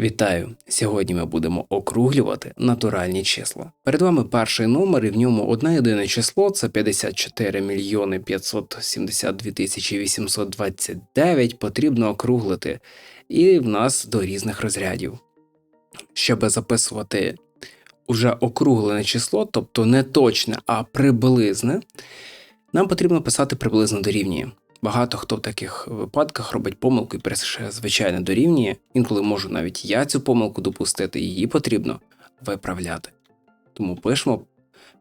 Вітаю! Сьогодні ми будемо округлювати натуральні числа. Перед вами перший номер, і в ньому одне єдине число це 54 мільйони 572 тисячі 829 потрібно округлити, і в нас до різних розрядів. Щоб записувати уже округлене число, тобто не точне, а приблизне, нам потрібно писати приблизно дорівнює. Багато хто в таких випадках робить помилку і пише звичайне дорівнює. Інколи можу навіть я цю помилку допустити, її потрібно виправляти. Тому пишемо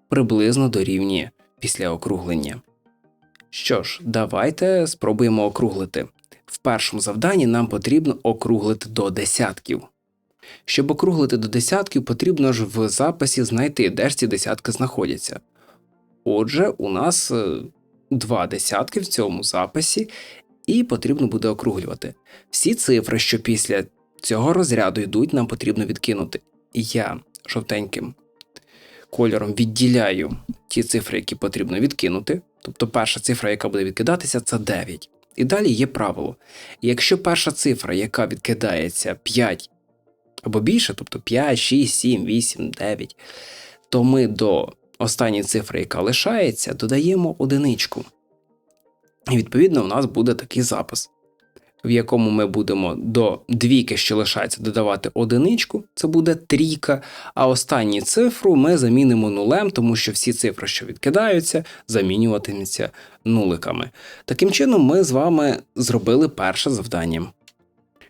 приблизно дорівнює після округлення. Що ж, давайте спробуємо округлити. В першому завданні нам потрібно округлити до десятків. Щоб округлити до десятків, потрібно ж в записі знайти, де ж ці десятки знаходяться. Отже, у нас е, два десятки в цьому записі, і потрібно буде округлювати. Всі цифри, що після цього розряду йдуть, нам потрібно відкинути. Я жовтеньким кольором відділяю ті цифри, які потрібно відкинути. Тобто перша цифра, яка буде відкидатися, це 9. І далі є правило. Якщо перша цифра, яка відкидається 5 або більше, тобто 5, 6, 7, 8, 9, то ми до останньої цифри, яка лишається, додаємо одиничку. І відповідно у нас буде такий запис, в якому ми будемо до двійки, що лишається, додавати одиничку, це буде трійка, а останню цифру ми замінимо нулем, тому що всі цифри, що відкидаються, замінюватимуться нуликами. Таким чином, ми з вами зробили перше завдання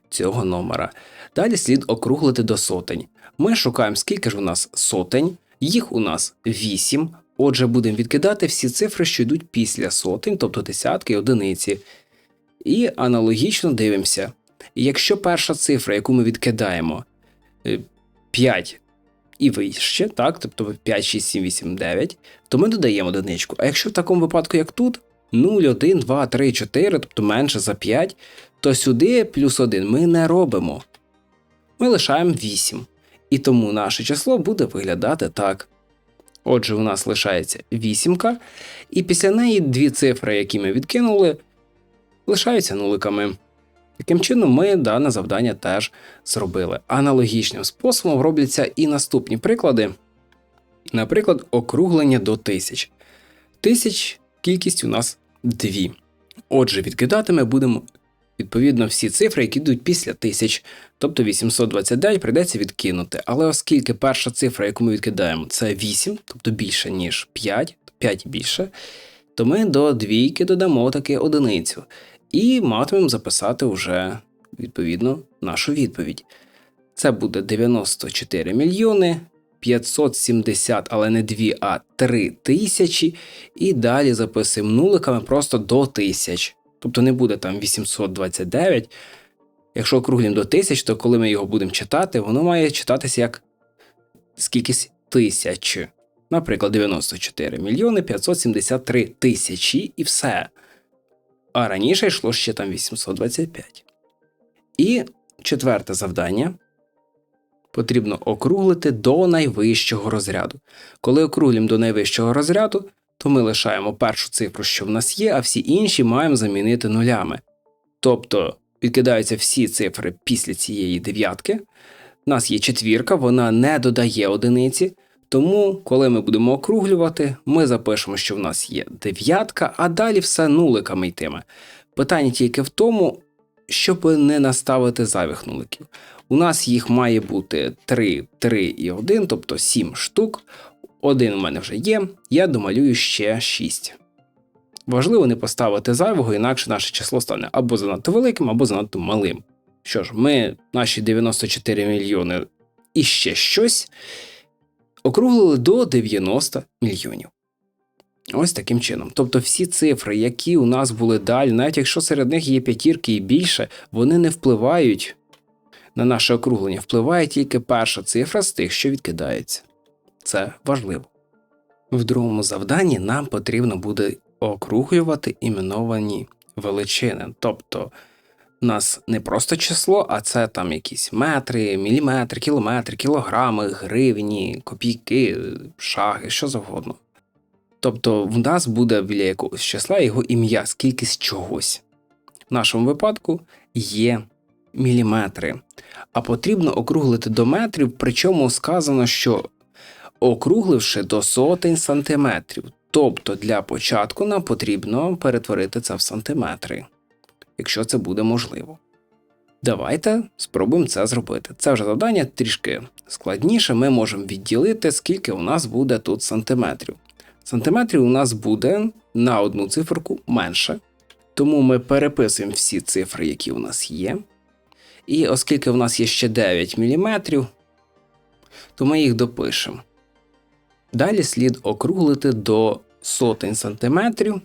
цього номера. Далі слід округлити до сотень. Ми шукаємо, скільки ж у нас сотень. Їх у нас 8. Отже, будемо відкидати всі цифри, що йдуть після сотень, тобто десятки одиниці. І аналогічно дивимося. Якщо перша цифра, яку ми відкидаємо, 5 і вище, так, тобто 5, 6, 7, 8, 9, то ми додаємо одиничку. А якщо в такому випадку, як тут, 0, 1, 2, 3, 4, тобто менше за 5, то сюди плюс 1 ми не робимо. Ми лишаємо 8. І тому наше число буде виглядати так. Отже, у нас лишається вісімка, і після неї дві цифри, які ми відкинули, лишаються нуликами. Таким чином, ми дане завдання теж зробили. Аналогічним способом робляться і наступні приклади. Наприклад, округлення до тисяч. Тисяч кількість у нас дві. Отже, відкидати ми будемо відповідно всі цифри, які йдуть після тисяч, тобто 829 прийдеться відкинути. Але оскільки перша цифра, яку ми відкидаємо, це 8, тобто більше, ніж 5, 5 більше, то ми до двійки додамо таки одиницю. І матимемо записати вже відповідно нашу відповідь. Це буде 94 мільйони 570, але не 2, а 3 тисячі. І далі записуємо нуликами просто до тисяч. Тобто не буде там 829. Якщо округлім до тисяч, то коли ми його будемо читати, воно має читатися як скількись тисяч. Наприклад, 94 мільйони 573 тисячі і все. А раніше йшло ще там 825. І четверте завдання. Потрібно округлити до найвищого розряду. Коли округлім до найвищого розряду, то ми лишаємо першу цифру, що в нас є, а всі інші маємо замінити нулями. Тобто відкидаються всі цифри після цієї дев'ятки. У нас є четвірка, вона не додає одиниці. Тому, коли ми будемо округлювати, ми запишемо, що в нас є дев'ятка, а далі все нуликами йтиме. Питання тільки в тому, щоб не наставити зайвих нуликів. У нас їх має бути 3, 3 і 1, тобто 7 штук. Один у мене вже є, я домалюю ще 6. Важливо не поставити зайвого, інакше наше число стане або занадто великим, або занадто малим. Що ж, ми наші 94 мільйони і ще щось округлили до 90 мільйонів. Ось таким чином. Тобто всі цифри, які у нас були далі, навіть якщо серед них є п'ятірки і більше, вони не впливають на наше округлення, впливає тільки перша цифра з тих, що відкидається. Це важливо. В другому завданні нам потрібно буде округлювати іменовані величини. Тобто у нас не просто число, а це там якісь метри, міліметри, кілометри, кілограми, гривні, копійки, шаги, що завгодно. Тобто в нас буде біля якогось числа його ім'я, скількись чогось. В нашому випадку є міліметри, а потрібно округлити до метрів, причому сказано, що округливши до сотень сантиметрів. Тобто для початку нам потрібно перетворити це в сантиметри, якщо це буде можливо. Давайте спробуємо це зробити. Це вже завдання трішки складніше. Ми можемо відділити, скільки у нас буде тут сантиметрів. Сантиметрів у нас буде на одну циферку менше. Тому ми переписуємо всі цифри, які у нас є. І оскільки в нас є ще 9 мм, то ми їх допишемо. Далі слід округлити до сотень сантиметрів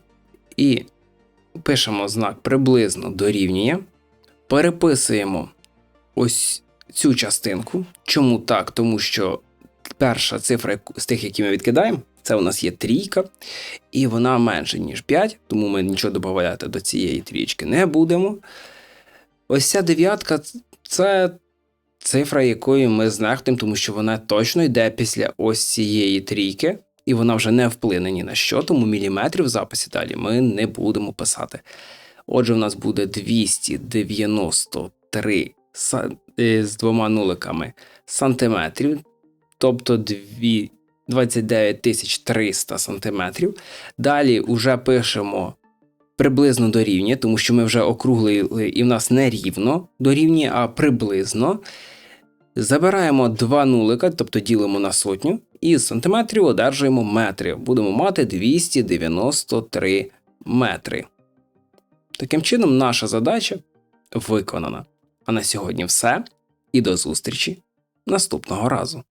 і пишемо знак приблизно дорівнює. Переписуємо ось цю частинку. Чому так? Тому що перша цифра з тих, які ми відкидаємо, це у нас є трійка, і вона менше, ніж 5, тому ми нічого додавати до цієї трічки не будемо. Ось ця дев'ятка це цифра, якою ми знехтуємо, тому що вона точно йде після ось цієї трійки, і вона вже не вплине ні на що, тому міліметрів в записі далі ми не будемо писати. Отже, у нас буде 293 са- е, з двома нуликами сантиметрів, тобто дві- 29 300 сантиметрів. Далі вже пишемо приблизно дорівнює, тому що ми вже округлили і в нас не рівно дорівнює, а приблизно. Забираємо два нулика, тобто ділимо на сотню, і з сантиметрів одержуємо метри. Будемо мати 293 метри. Таким чином, наша задача виконана. А на сьогодні все. І до зустрічі наступного разу.